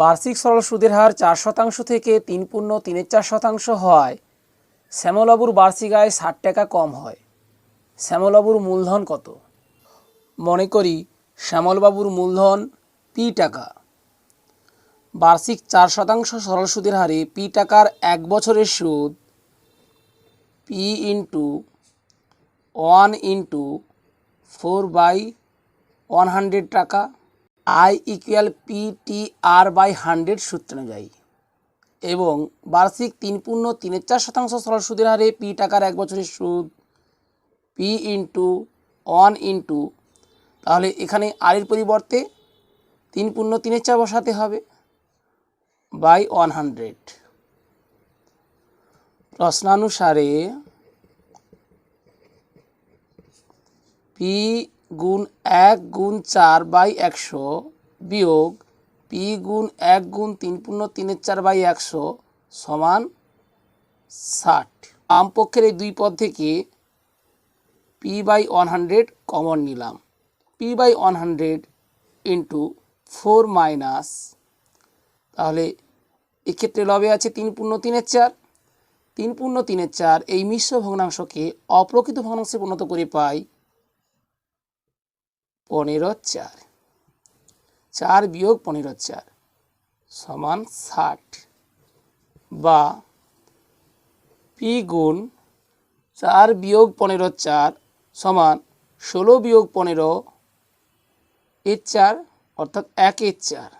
বার্ষিক সরল সুদের হার চার শতাংশ থেকে তিন পূর্ণ তিনের চার শতাংশ হয়। শ্যামলাবুর বার্ষিক আয় ষাট টাকা কম হয়। শ্যামলাবুর মূলধন কত? মনে করি শ্যামলবাবুর মূলধন পি টাকা। বার্ষিক চার শতাংশ সরল সুদের হারে পি টাকার এক বছরের সুদ P into one into four by one hundred টাকা। I equal P T R by hundred সূত্র অনুযায়ী। এবং বার্ষিক তিন পূর্ণ তিনের চার শতাংশ সরল সুদের হারে পি টাকার এক বছরের সুদ পি ইন্টু ওয়ান ইন্টু তাহলে এখানে আরের পরিবর্তে তিন পূর্ণ তিনের চার বসাতে হবে বাই ওয়ান হান্ড্রেড প্রশ্নানুসারে পি গুণ এক গুণ চার বাই একশো বিয়োগ পি গুণ এক গুণ তিন পূর্ণ তিনের চার বাই একশো সমান ষাট। বাম পক্ষের এই দুই পদ থেকে P by one hundred common নিলাম। P by one hundred into four minus, তাহলে এক্ষেত্রে লবে আছে তিন পূর্ণ তিনের চার। তিন পূর্ণ তিনের চার এই মিশ্র ভগ্নাংশকে অপ্রকৃত ভগ্নাংশে পরিণত করে পাই পনেরো চার। চার বিয়োগ পনেরো চার সমান ষাট। বা পি গুণ চার বিয়োগ পনেরো চার সমান ষোলো বিয়োগ পনেরো এর চার, অর্থাৎ এক এর চার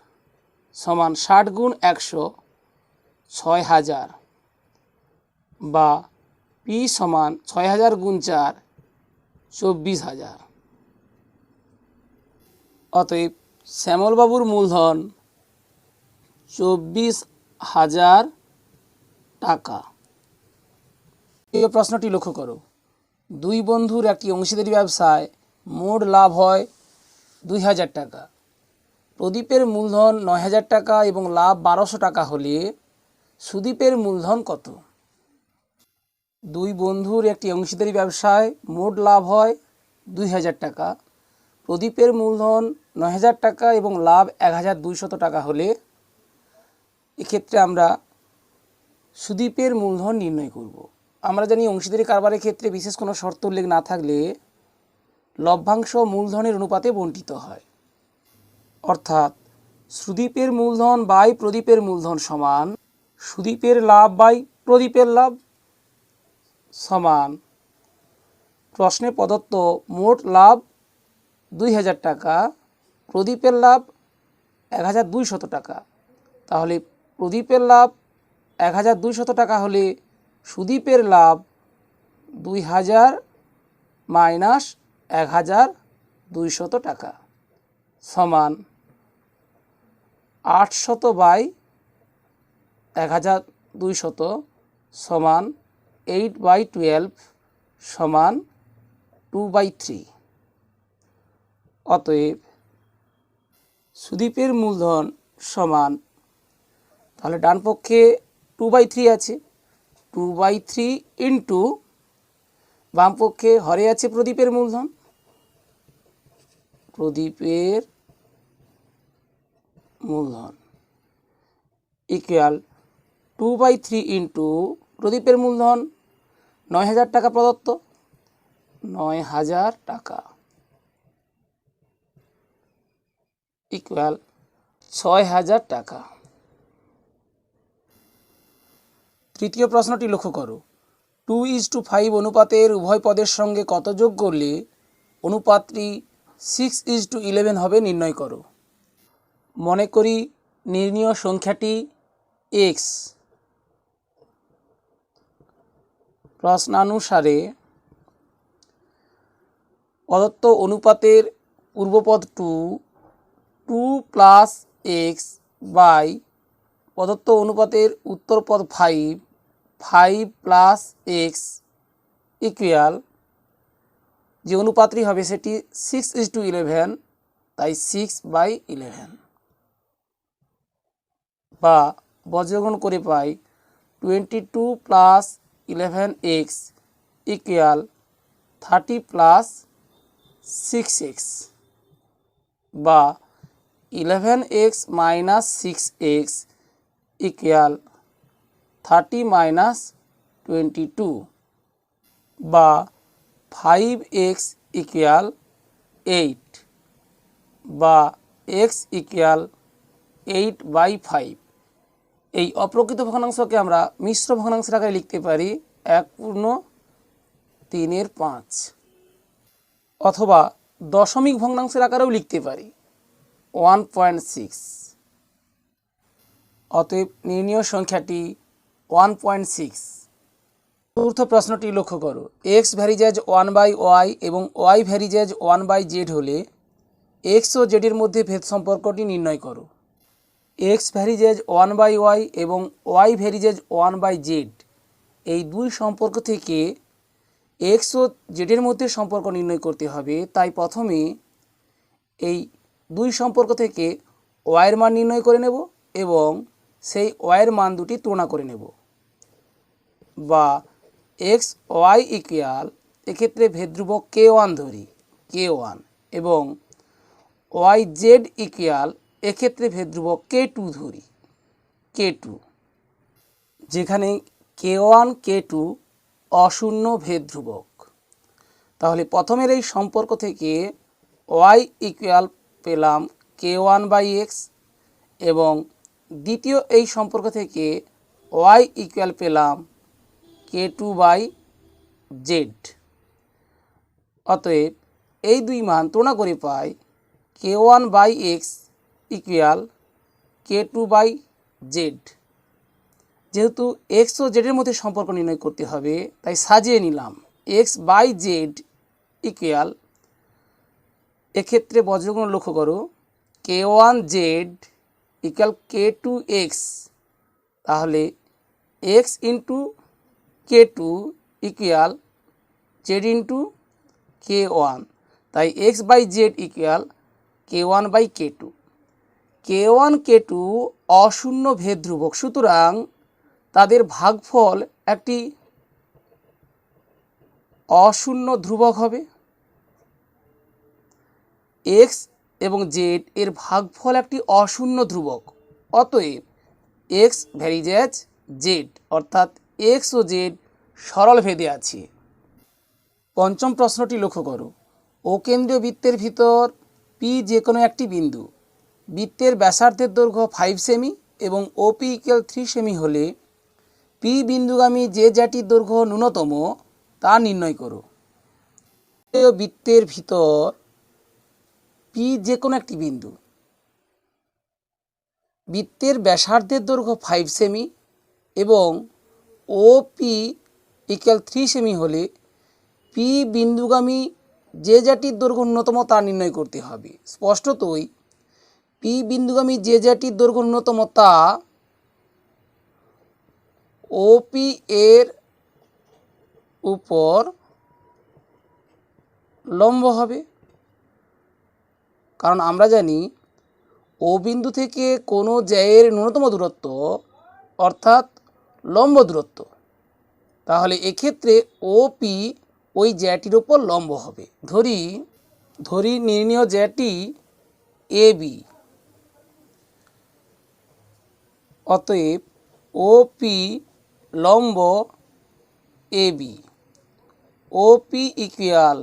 সমান ষাট গুণ একশো ছয় হাজার। বা পি সমান ছয় হাজার গুণ চার, চব্বিশ হাজার। অতএব শ্যামলবাবুর মূলধন চব্বিশ হাজার টাকা। এই প্রশ্নটি লক্ষ্য করো। দুই বন্ধুর একটি অংশীদারি ব্যবসায় মোট লাভ হয় দুই হাজার টাকা। প্রদীপের মূলধন নয় হাজার টাকা এবং লাভ বারোশো টাকা হলে সুদীপের মূলধন কত? দুই বন্ধুর একটি অংশীদারি ব্যবসায় মোট লাভ হয় দুই হাজার টাকা। প্রদীপের মূলধন নয় হাজার টাকা এবং লাভ এক হাজার দুইশত টাকা হলে এক্ষেত্রে আমরা সুদীপের মূলধন নির্ণয় করব। আমরা জানি অংশীদারি কারবারের ক্ষেত্রে বিশেষ কোনো শর্ত উল্লেখ না থাকলে লভ্যাংশ মূলধনের অনুপাতে বণ্টিত হয়। অর্থাৎ সুদীপের মূলধন বাই প্রদীপের মূলধন সমান সুদীপের লাভ বাই প্রদীপের লাভ সমান। প্রশ্নে প্রদত্ত মোট লাভ দুই হাজার টাকা। প্রদীপের লাভ এক হাজার দুইশত টাকা। তাহলে প্রদীপের লাভ এক হাজার দুইশত টাকা হলে সুদীপের লাভ দুই হাজার মাইনাস এক হাজার দুইশত টাকা সমান আটশত বাই এক হাজার দুইশত সমান এইট বাই টুয়েলভ সমান টু বাই থ্রি। অতএব সুদীপের মূলধন সমান, তাহলে ডান পক্ষে টু বাই থ্রি আছে। টু বাই থ্রি ইন্টু বাম পক্ষে হরে আছে প্রদীপের মূলধন। প্রদীপের মূলধন equal two by three into প্রদীপের মূলধন নয় হাজার টাকা প্রদত্ত। নয় হাজার টাকা। ইকুয়াল ছয় হাজার টাকা। তৃতীয় প্রশ্নটি লক্ষ্য করো। টু ইজ টু ফাইভ অনুপাতের উভয় পদের সঙ্গে কত যোগ করলে অনুপাতটি সিক্স ইজ টু ইলেভেন হবে নির্ণয় করো। মনে করি নির্ণীয় সংখ্যাটি এক্স প্রশ্নানুসারে প্রদত্ত অনুপাতের পূর্বপদ two two plus x by প্রদত্ত অনুপাতের উত্তরপদ five five plus x equal যে অনুপাতটি হবে সেটি সিক্স ইজ টু ইলেভেন তাই সিক্স বাই ইলেভেন বা বজ্রগ্রহণ করে পাই twenty two plus eleven x equal thirty plus six x বা eleven x minus six x equal thirty minus twenty two বা ফাইভ এক্স ইকুয়াল এইট বা x equal eight by five এই অপ্রকৃত ভগ্নাংশকে আমরা মিশ্র ভগ্নাংশের আকারে লিখতে পারি এক পূর্ণ তিনের পাঁচ। অথবা দশমিক ভগ্নাংশের আকারেও লিখতে পারি। ওয়ান পয়েন্ট সিক্স অতএব নির্ণীয় সংখ্যাটি ওয়ান পয়েন্ট সিক্স চতুর্থ প্রশ্নটি লক্ষ্য করো। X varies one by Y এবং Y varies one by Z হলে এক্স ও জেডের মধ্যে ভেদ সম্পর্কটি নির্ণয় করো। X varies one by Y এবং Y varies one by Z এই দুই সম্পর্ক থেকে এক্স ও জেডের মধ্যে সম্পর্ক নির্ণয় করতে হবে। তাই প্রথমে এই দুই সম্পর্ক থেকে ওয়াইয়ের মান নির্ণয় করে নেব এবং সেই ওয়াইয়ের মান দুটি তুলনা করে নেব। বা এক্স ওয়াই ইকুয়াল এক্ষেত্রে ভেদ্রুবক কে ওয়ান ধরি, কে ওয়ান, এবং ওয়াই জেড ইকুয়াল এক্ষেত্রে ভেদ্রুবক কে টু ধরি, কে টু, যেখানে কে ওয়ান, কে টু অশূন্য ভেদ ধ্রুবক তাহলে প্রথমের এই সম্পর্ক থেকে ওয়াই ইকুয়াল পেলাম কে ওয়ান বাই এক্স এবং দ্বিতীয় এই সম্পর্ক থেকে ওয়াই ইকুয়াল পেলাম কে টু বাই জেড অতএব এই দুই মান তুলনা করে পাই K one by X equal K two by Z যেহেতু এক্স ও জেডের মধ্যে সম্পর্ক নির্ণয় করতে হবে, তাই সাজিয়ে নিলাম। এক্স বাই জেড ইকুয়াল এক্ষেত্রে বজ্রগুণ লক্ষ্য করো। K one Z equal K two X. তাহলে X into K two equal Z into K one. তাই X by Z equal K one by K two. K one, K two অশূন্য ভেদ ধ্রুবক। সুতরাং তাদের ভাগফল একটি অশূন্য ধ্রুবক হবে। এক্স এবং জেড এর ভাগফল একটি অশূন্য ধ্রুবক। অতএব এক্স ভ্যারিজেজ জেড অর্থাৎ এক্স ও জেড সরল ভেদে আছে। পঞ্চম প্রশ্নটি লক্ষ্য করো। ও কেন্দ্রীয় বৃত্তের ভিতর পি যে কোনো একটি বিন্দু। বৃত্তের ব্যাসার্ধের দৈর্ঘ্য ফাইভ সেমি এবং ওপি ইকুয়াল থ্রি সেমি হলে পি বিন্দুগামী যে জাটির দৈর্ঘ্য ন্যূনতম তা নির্ণয় করো। বৃত্তের ভিতর পি যে কোনো একটি বিন্দু। বৃত্তের ব্যাসার্ধের দৈর্ঘ্য ফাইভ সেমি এবং ও পি ইকুয়াল থ্রি সেমি হলে পি বিন্দুগামী যে জাটির দৈর্ঘ্য ন্যূনতম তা নির্ণয় করতে হবে। স্পষ্টতই পি বিন্দুগামী যে জাটির দৈর্ঘ্য ন্যূনতম তা ওপি এর উপর লম্ব হবে। কারণ আমরা জানি ও বিন্দু থেকে কোনো জ্যায়ের ন্যূনতম দূরত্ব অর্থাৎ লম্ব দূরত্ব। তাহলে এক্ষেত্রে ওপি ওই জ্যাটির ওপর লম্ব হবে। ধরি ধরি নির্ণীয় জ্যাটি এ বি। অতএব ওপি লম্ব A B. OP equal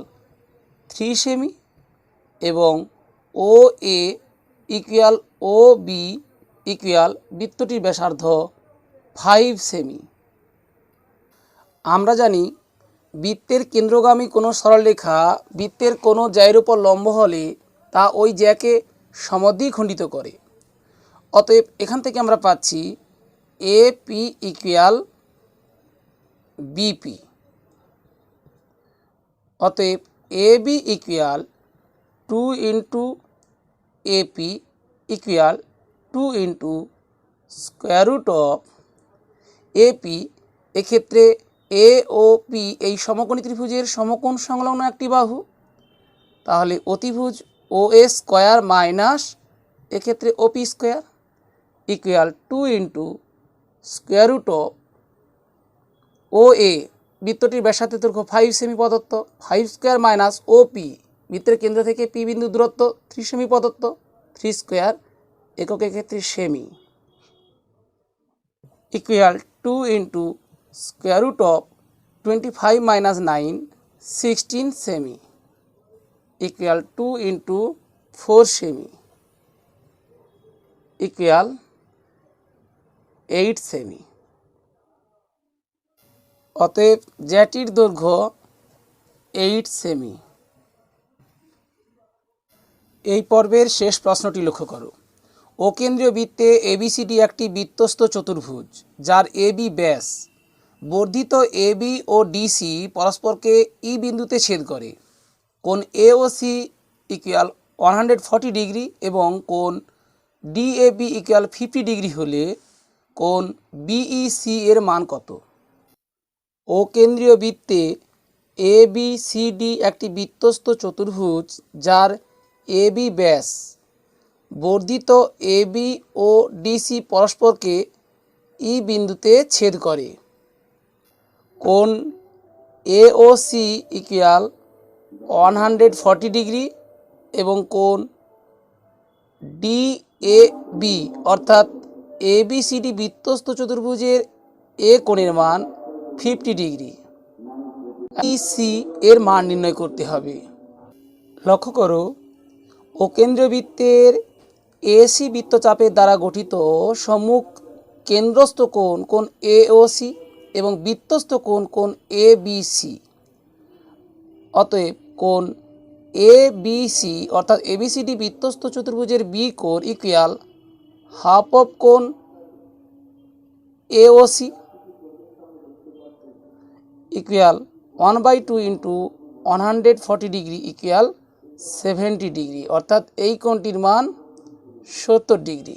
three semi এবং O A equal O B equal বৃত্তটির ব্যাসার্ধ ফাইভ সেমি আমরা জানি বৃত্তের কেন্দ্রগামী কোনো সরলরেখা বৃত্তের কোনো জ্যায়ের উপর লম্ব হলে তা ওই জ্যাকে সমদ্বিখণ্ডিত করে। অতএব এখান থেকে আমরা পাচ্ছি এ পি ইকুয়াল বিপি অতএব A B equal two into AP equal two into square root of AP এক্ষেত্রে এ ও পি এই সমকোণী ত্রিভুজের সমকোণ সংলগ্ন একটি বাহু। তাহলে অতিভুজ ও এ স্কোয়ার মাইনাস এক্ষেত্রে OP square equal two into square root O A বৃত্তটির ব্যাসার্ধের দৈর্ঘ্য ফাইভ সেমি প্রদত্ত five square minus O P বৃত্তের কেন্দ্র থেকে পি বিন্দু দূরত্ব থ্রি সেমি প্রদত্ত, থ্রি স্কোয়ার এককের ক্ষেত্রে semi. Equal two into square root of twenty five minus nine, sixteen semi. Equal two into four সেমি। ইকুয়াল এইট সেমি। অতএব জ্যাটির দৈর্ঘ্য এইট সেমি। এই পর্বের শেষ প্রশ্নটি লক্ষ্য করো। ও কেন্দ্রীয় বৃত্তে এবিসিডি একটি বৃত্তস্থ চতুর্ভুজ, যার এবি ব্যাস। বর্ধিত এবি ও ডিসি পরস্পরকে ই বিন্দুতে ছেদ করে। কোন A O C equal one hundred forty degree এবং কোণ ডিএবি ইকুয়াল ফিফটি ডিগ্রি হলে কোণ বিইসি এর মান কত? ও কেন্দ্রীয় বৃত্তে এ বি সি ডি একটি বৃত্তস্থ চতুর্ভুজ, যার এ বি ব্যাস। বর্ধিত এ বি ও ডিসি পরস্পরকে ই বিন্দুতে ছেদ করে। কোণ A O C equal one hundred forty degree এবং কোণ ডি এ বি, অর্থাৎ এ বি সি ডি বৃত্তস্থ চতুর্ভুজের এ কোণের মান ফিফটি ডিগ্রি ইসি এর মান নির্ণয় করতে হবে। লক্ষ্য করো ও কেন্দ্রীয় বৃত্তের এসি বৃত্তচাপের দ্বারা গঠিত সম্মুখ কেন্দ্রস্থ কোণ কোণ এ ও সি এবং বৃত্তস্থ কোণ কোণ এ বি সি অতএব কোণ এ বি সি অর্থাৎ এবিসিডি বৃত্তস্থ চতুর্ভুজের বি কোণ ইকুয়াল হাফ অফ কোণ A O C equal one by two into one hundred forty degree equal seventy degree, অর্থাৎ এই কোণটির মান? সত্তর ডিগ্রি।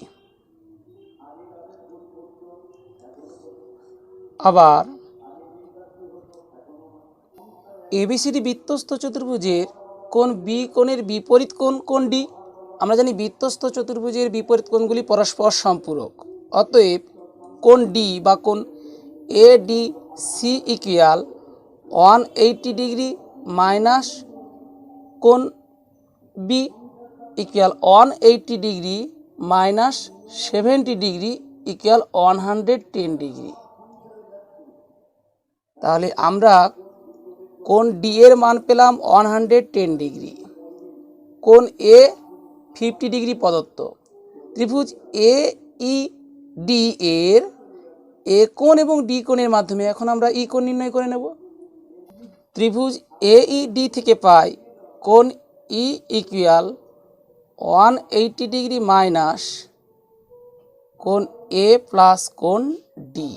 আবার এবিসিডি বৃত্তস্থ চতুর্ভুজের কোন বি কোণের বিপরীত কোণ কোনটি? আমরা জানি বৃত্তস্থ চতুর্ভুজের বিপরীত কোণগুলি পরস্পর সম্পূরক। অতএব কোণ ডি বা কোণ A D C equal one eighty degree minus কোণ B equal one eighty degree minus seventy degree equal one hundred ten degree তাহলে আমরা কোন ডি এর মান পেলাম ওয়ান হান্ড্রেড টেন ডিগ্রি কোন এ ফিফটি ডিগ্রি প্রদত্ত। ত্রিভুজ এ ই ডি এর এ কোণ এবং ডি কোণের মাধ্যমে এখন আমরা ই কোণ নির্ণয় করে নেব। ত্রিভুজ এ ই ডি থেকে পাই কোণ E equal one eighty degree minus কোন এ প্লাস কোন D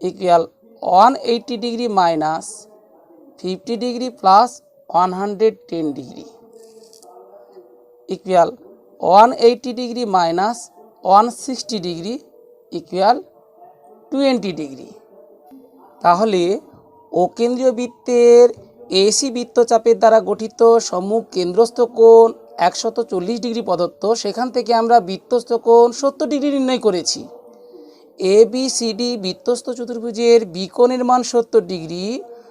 equal one eighty degree minus fifty degree plus one hundred ten degree equal one eighty degree minus one sixty degree equal twenty degree তাহলে O কেন্দ্রীয় বৃত্তের AC বৃত্তচাপের দ্বারা গঠিত সম্মুখ কেন্দ্রস্থ কোণ একশত চল্লিশ ডিগ্রি প্রদত্ত, সেখান থেকে আমরা বৃত্তস্থ কোণ সত্তর ডিগ্রি নির্ণয় করেছি। এ, বি, সি, ডি বৃত্তস্থ চতুর্ভুজের বিকোণের মান সত্তর ডিগ্রি,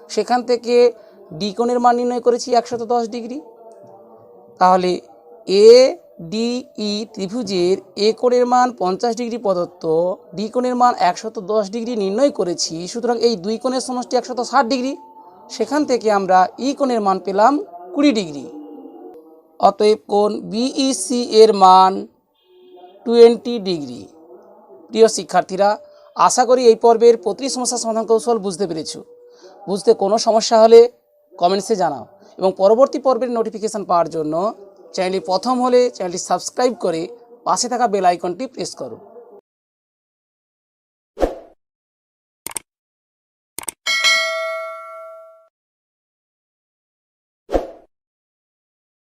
সেখান থেকে ডি কোণের মান নির্ণয় করেছি একশত দশ ডিগ্রি। তাহলে এ, ডি, ই ত্রিভুজের এ কোণের মান পঞ্চাশ ডিগ্রি প্রদত্ত ডি কোণের মান একশত দশ ডিগ্রি নির্ণয় করেছি, সুতরাং এই দুই কোণের সমষ্টি একশত ষাট ডিগ্রি। সেখান থেকে আমরা ই কোণের মান পেলাম কুড়ি ডিগ্রি। অতএব কোণ বিইসি এর মান টোয়েন্টি ডিগ্রি। প্রিয় শিক্ষার্থীরা, আশা করি এই পর্বের প্রতিটি সমস্যার সমাধান কৌশল বুঝতে পেরেছ। বুঝতে কোনো সমস্যা হলে কমেন্টসে জানাও এবং পরবর্তী পর্বের নোটিফিকেশান পাওয়ার জন্য চ্যানেলটি প্রথম হলে চ্যানেলটি সাবস্ক্রাইব করে পাশে থাকা বেল আইকনটি প্রেস করো।